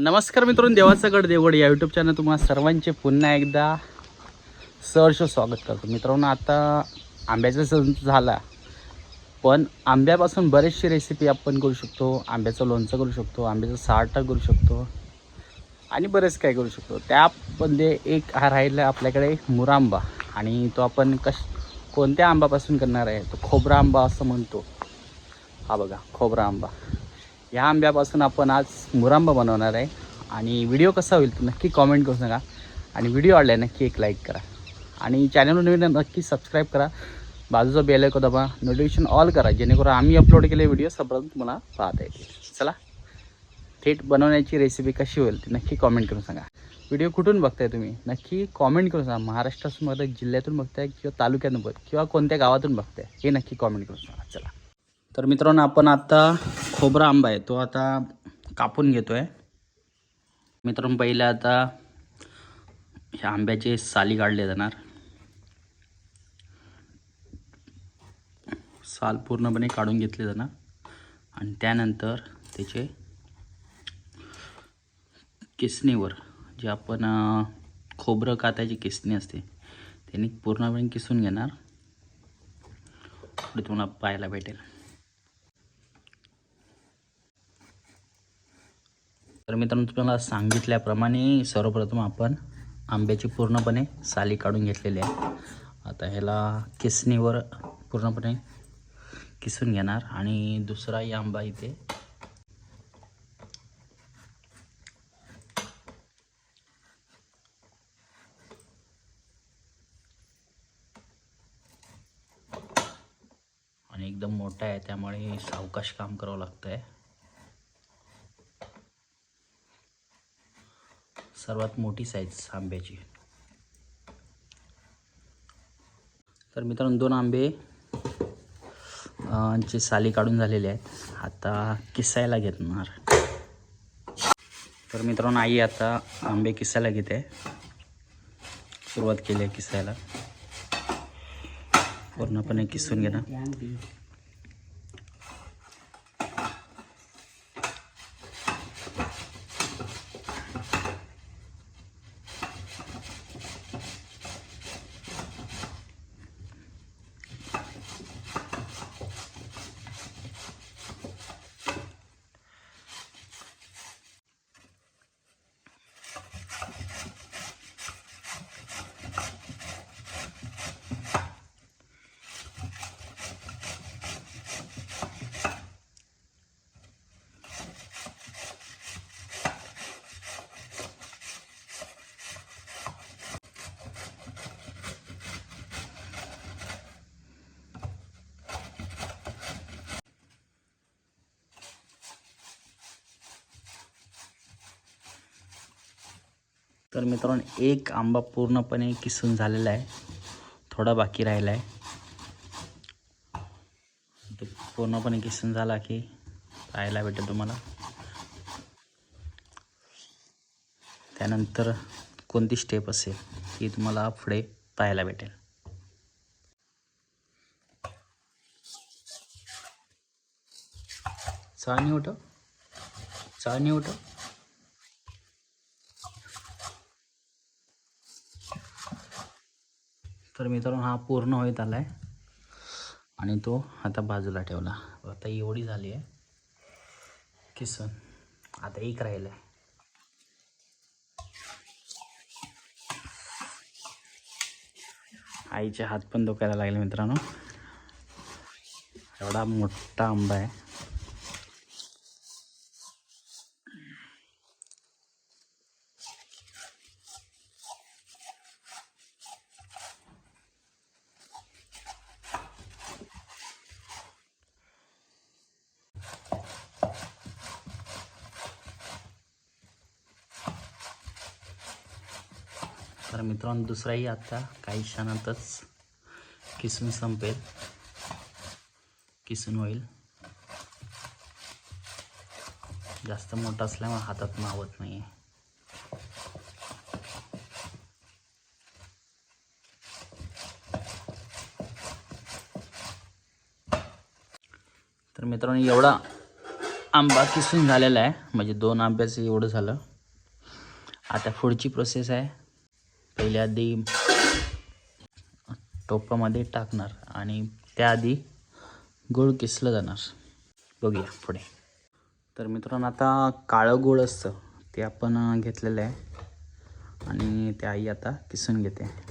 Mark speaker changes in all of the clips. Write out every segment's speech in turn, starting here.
Speaker 1: नमस्कार मित्रांनो देवाचा गड देवगड या यूट्यूब चॅनल तुम्हाला सर्वांचे पुन्हा एकदा सहर्ष स्वागत करतो. मित्रांनो आता आंब्याचा सण झाला. पण आंब्यापासून बरेचशी रेसिपी आपण करू शकतो. आंब्याचं लोणचं करू शकतो आंब्याचं साठा करू शकतो आणि बरेच काय करू शकतो. त्यामध्ये एक हा राहिला आपल्याकडे मुरांबा आणि तो आपण कश कोणत्या आंबापासून करणार आहे? तो खोबरा आंबा असं म्हणतो. हा बघा खोबरा आंबा. ह्या आंब्यापासून आपण आज मुरांबा बनवणार आहे. आणि व्हिडिओ कसा होईल तो नक्की कॉमेंट करू सांगा. आणि व्हिडिओ आवडला नक्की एक लाईक करा. आणि चॅनल नवीन नक्की सबस्क्राईब करा. बाजूचा बेल ऐकू दाबा नोटिफिकेशन ऑल करा. जेणेकरून आम्ही अपलोड केले व्हिडिओ सपर्यंत तुम्हाला पाहता येतील चला. थेट बनवण्याची रेसिपी कशी होईल ती नक्की कॉमेंट करून सांगा. व्हिडिओ कुठून बघताय तुम्ही? नक्की कॉमेंट करून सांगा. महाराष्ट्रातून बघताय जिल्ह्यातून बघताय किंवा तालुक्यातून बघ किंवा कोणत्या गावातून बघताय हे नक्की कॉमेंट करून सांगा. चला. तर मित्रांनो आपण आता खोबरा आंबा आहे तो आता कापून घेतो आहे मित्रांनो पहिले आता ह्या आंब्याचे साली काढले जाणार. साल पूर्णपणे काढून घेतले जाणार. आणि त्यानंतर त्याचे किसणीवर जे आपण खोबरं काताची किसणी असते त्यांनी पूर्णपणे किसून घेणार. पुढे तुम्हाला पाहायला भेटेल. तर मित्रांनो तुम्हाला सांगितल्याप्रमाणे सर्वप्रथम आपण आंब्याची पूर्णपणे साली काढून घेतलेली आहे. आता ह्याला किसणीवर पूर्णपणे किसून घेणार. आणि दुसराही आंबा इथे. आणि एकदम मोठा आहे त्यामुळे सावकाश काम करावं लागतं आहे सर्वात मोठी साईज आंब्याची. तर मित्रांनो दोन आंबे चे साली काढून झालेले आहेत. आता किसायला घेणार तर मित्रांनो आई आता आंबे किसायला घेते. सुरुवात केली आहे किसायला. पूर्णपणे किसून घेणार. तर मित्रांनो एक आंबा पूर्णपणे किसून झालेला आहे. थोडा बाकी राहिला आहे तो पूर्णपणे किसून झाला की पाहायला भेटेल तुम्हाला. त्यानंतर कोणती स्टेप असेल ही तुम्हाला पुढे पाहायला भेटेल. चाळणी उठव चाळणी उठव तर मित्रांनो हा पूर्ण होत आला आहे आणि तो आता बाजूला ठेवला. आता एवढी झाली आहे किसन आता एक राहिलं आहे आईचे हात पण दुखायला लागले मित्रांनो. एवढा मोठा आंबा आहे. तर मित्रांनो दुसराही आता काही क्षणातच किसून संपेल. किसून होईल. जास्त मोठा असल्यामुळे हातात मावत नाही आहे तर मित्रांनो एवढा आंबा किसून झालेला आहे. म्हणजे दोन आंब्याचं एवढं झालं. आता पुढची प्रोसेस आहे. पहिले आधी टोपामध्ये टाकणार आणि त्याआधी गूळ किसलं जाणार. बघूया पुढे. तर मित्रांनो आता काळं गूळ असतं ते आपण घेतलेलं आहे. आणि ते आई आता किसून घेते.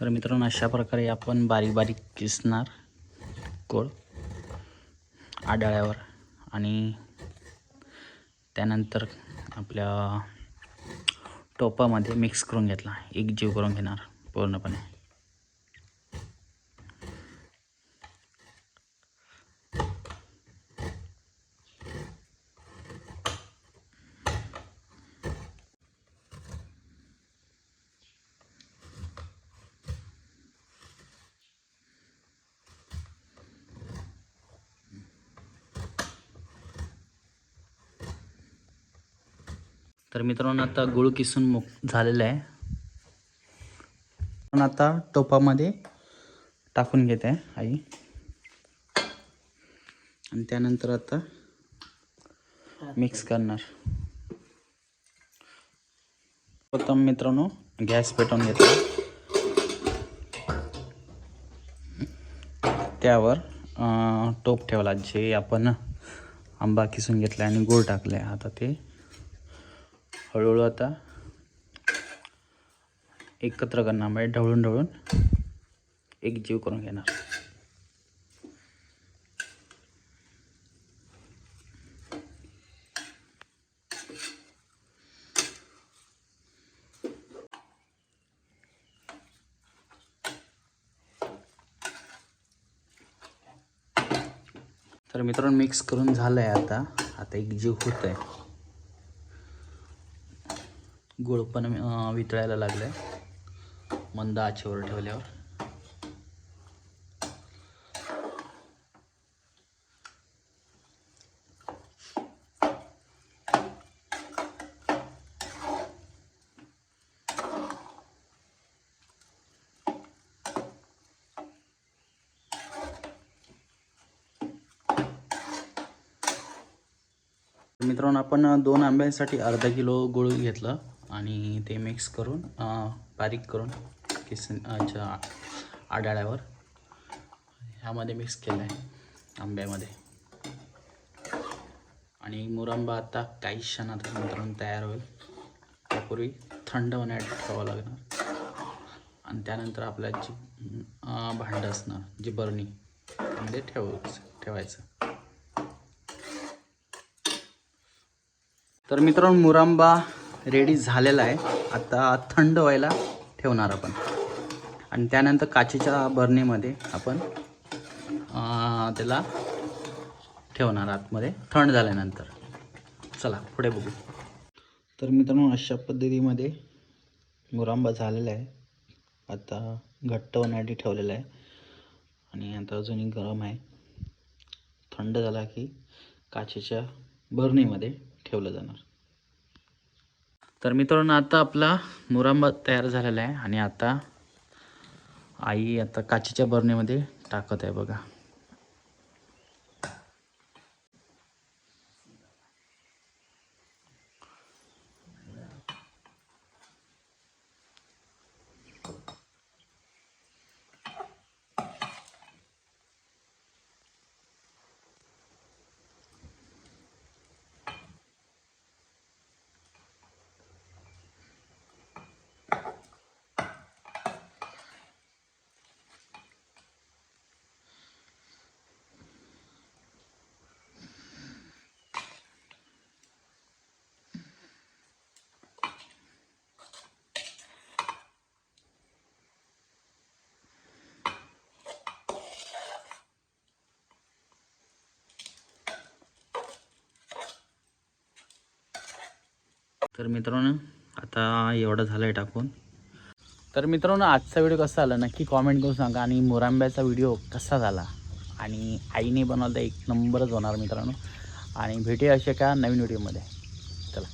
Speaker 1: तर मित्रांनो अशा प्रकारे आपण बारीक बारीक किसणार गोळ आडाळ्यावर आणि त्यानंतर आपल्या टोपामध्ये मिक्स करून घेतला. एक जीव करून घेणार पूर्णपणे. तर मित्रांनो आता गुळ किसून मुक झालेलं आहे. पण आता टोपामध्ये टाकून घेत आहे आई. आणि त्यानंतर आता मिक्स करणार. प्रथम मित्रांनो गॅस पेटवून घेतो त्यावर टोप ठेवला. जे आपण आंबा किसून घेतला आणि गूळ टाकले आता ते हळूहळू आता एकत्र करणार म्हणजे ढवळून ढवळून एक जीव करून घेणार. तर मित्रांनो मिक्स करून झालं आहे आता. आता एक जीव होत आहे गुळ पण वितळायला लागलं आहे मंद आचेवर ठेवल्यावर. मित्रांनो आपण दोन आंब्यांसाठी अर्धा किलो गुळ घेतलं. आणि ते मिक्स करून बारीक करून किसनच्या आडाळ्यावर ह्यामध्ये मिक्स केलं आहे आंब्यामध्ये. आणि मुरंबा आता काही क्षणात मित्रांनो तयार होईल. त्यापूर्वी थंड होण्यात ठेवावं लागणार. आणि त्यानंतर आपल्या जी भांडं असणार जी बरणी त्यामध्ये ठेवायचं ठेवायचं. तर मित्रांनो मुरांबा रेडी झालेला आहे. आता थंड व्हायला ठेवणार आपण. आणि त्यानंतर काचेच्या बरणीमध्ये आपण त्याला ठेवणार आतमध्ये थंड झाल्यानंतर. चला पुढे बघू. तर मित्रांनो अशा पद्धतीमध्ये मुरांबा झालेला आहे. आता घट्ट होण्यासाठी ठेवलेला आहे. आणि आता अजूनही गरम आहे. थंड झाला की काचेच्या बरणीमध्ये ठेवलं जाणार. तर मित्रांनो आता आपला मुरांबा तयार झालेला आहे आणि आता आई आता काचेच्या बरणीमध्ये टाकत आहे बघा. तर मित्रांनो आता एवढं झालं आहे टाकून. तर मित्रांनो आजचा व्हिडिओ कसा झाला नक्की कॉमेंट करून सांगा आणि मोरांब्याचा व्हिडिओ कसा झाला? आणि आईने बनवला तर एक नंबरच होणार मित्रांनो. आणि भेटूया अशा का नवीन व्हिडिओमध्ये. चला.